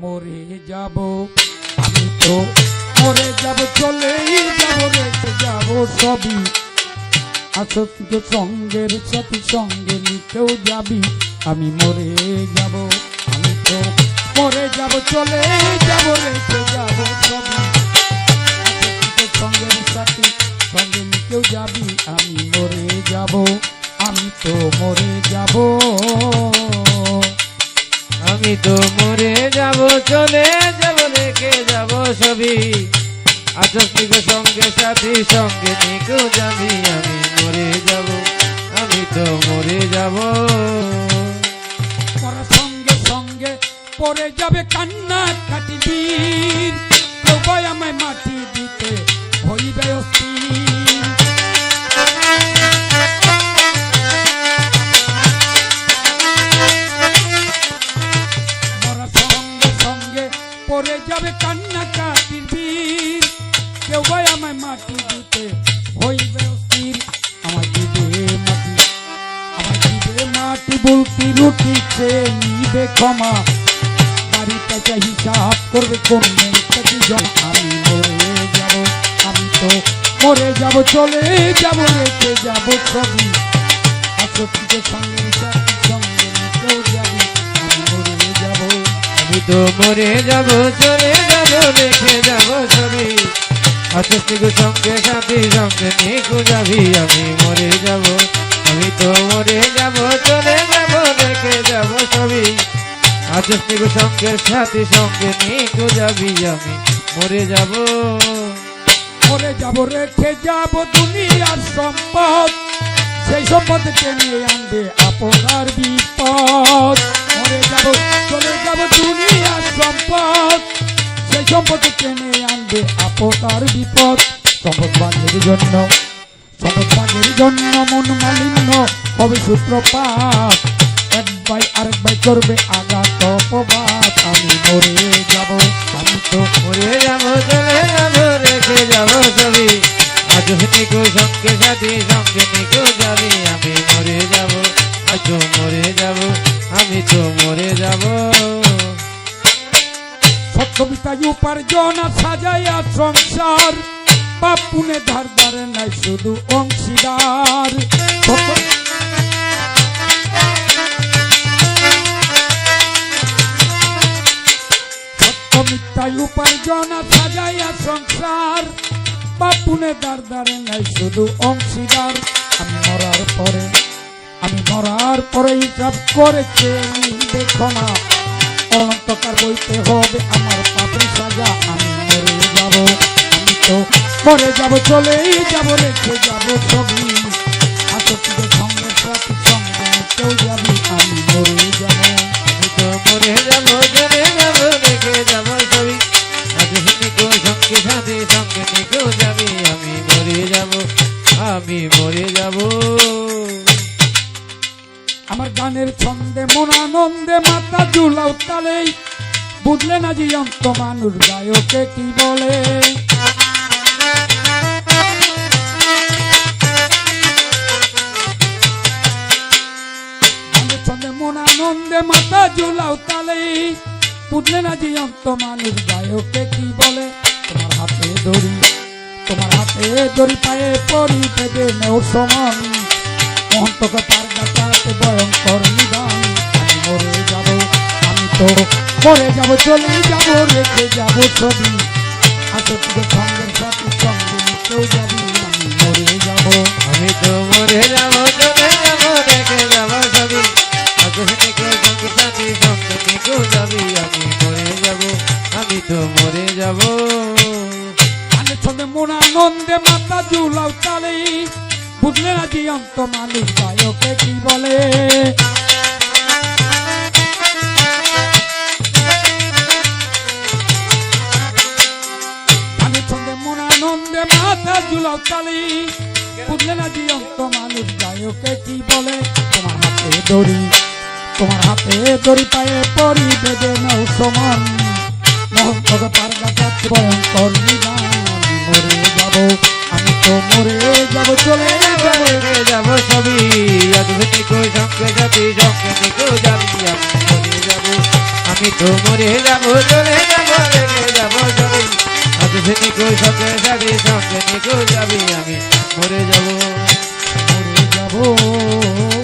মরে যাব। আমি তো মরে যাব, চলেই যাব, রেখে যাব সবই। আসক্ত সঙ্গের সাথে সঙ্গে নিতেও যাবি। আমি মরে যাব, আমি তো মরে যাব চলে যাব, রেখে যাব সবই। সঙ্গের সাথে সঙ্গে নিতেও যাবি। আমি মরে যাব, আমি তো মরে যাব। আমি তো মরে যাব, চলে যাব, রেখে যাব সবই আচস্তিক সঙ্গে সাথী, সঙ্গে নিকো যাবি আমি মরে যাব, আমি তো মরে যাব। সঙ্গে সঙ্গে পরে যাবে কান্না কাটিবি আমায় মাটি পড়ে যাবে কান্না কাটির বীর। কেউ ভাই আমায় মাটি দিতে, হইবে অস্থির। আমার দিবে মাটি আমার দিবে মাটি বলতি রুটি নিবে ক্ষমা। বাড়িতে যা হিসাব করবে কোন আমি মরে যাব, আমি তো মরে যাব, চলে যাব, রেখে যাব ছবি। সাথী সঙ্গে? তো মরে যাব, চলে যাব রেখে যাব সবই আচস্তিক সঙ্গে সাথী, সঙ্গে নিকো যাবি, আমি মরে যাব, আমি তো মরে যাব, চলে যাব রেখে যাব সবই আচস্তিক সঙ্গে সাথী, সঙ্গে নিকো যাবি, আমি মরে যাব। মরে যাব, রেখে যাব দুনিয়ার সম্পদ। সেই সম্পদ টেনে আনবে, আপনার বিপদ। টেনে আনবে আপনার বিপদ। সম্পদ ভাগের জন্য সম্পদ ভাগের জন্য মন মালিন্য হবে সূত্রপাত এক ভাই আরেক ভাই করবে আঘাত অপবাদ। আমি মরে যাব, আমি তো মরে যাব চলে যাব, রেখে যাব সবই আজ নিকো সঙ্গে সাথী, সঙ্গে নিকো যাবি। আমি মরে যাব আজ মরে যাব, আমি তো মরে যাব। সত্যবিতায় উপার্জন, সাজাইয়া সংসার। পাপ পুনে ধার ধারে নাই, শুধু অংশীদার। সত্য- সত্যমিথ্যায় উপার্জন, সাজাইয়া সংসার। পাপ পুনে ধার ধারে নাই, শুধু অংশীদার। আমি মরার পরে, আমি মরার পরে হিসাব করেছে, দেখো না। অনন্তকার বইতে হবে? আমার পাপের সাজা, আমি মরে যাব, আমি তো মরে যাব চলে যাব, রেখে যাব ছবি। আসক্তিকে সঙ্গে সঙ্গে কেউ যাবি আমার গানের ছন্দে, মন আনন্দে, মাথা জুলাও তালেই বুঝলে না যে অন্ত মানুষ গায়কে কি বলে? আনন্দে, মাথা জুলাও তালেই বুঝলে না যে অন্ত মানুষ গায়কে কি বলে? তোমার হাতে দড়ি, তোমার হাতে দড়ি পায়ে পরি পেটে নেও সমান। মহন্তকে তার মরে যাব চলে যাব রেখে যাব ছবি। আসক্তিকে সঙ্গের সাথে সঙ্গে কেউ যাবি। আমি মরে যাব। আমি তো মরে যাব চলে যাব রেখে যাব সবই আজ নিকো সঙ্গে সাথী সঙ্গে নিকো যাবি আমি মরে যাব আমি তো মরে যাব। গানের ছন্দে মন আনন্দে মাথা জুলাও তালে বুঝলে না যে অন্ত মানুষ গায়কে কি বলে? মাথা জুলাও তালে বুঝলে না যে অন্ত মানুষ গায়কে কি বলে? তোমার হাতে দড়ি, তোমার হাতে দড়ি পায়ে পরি বেঁধে নাও সমান। মহন্তকে পার গাছ ভয়ঙ্কর মরে যাব, আমি তো মরে যাব, চলে যাব। যাব সবই। আজ নিকো সঙ্গে সাথী সঙ্গে নিকো যাবি আমি যাব তো মরে যাব, চলে যাব যাব বেঁধে নিকো সঙ্গে সারি সঙ্গে নিকো যাবি আমি। মরে যাব মরে যাব।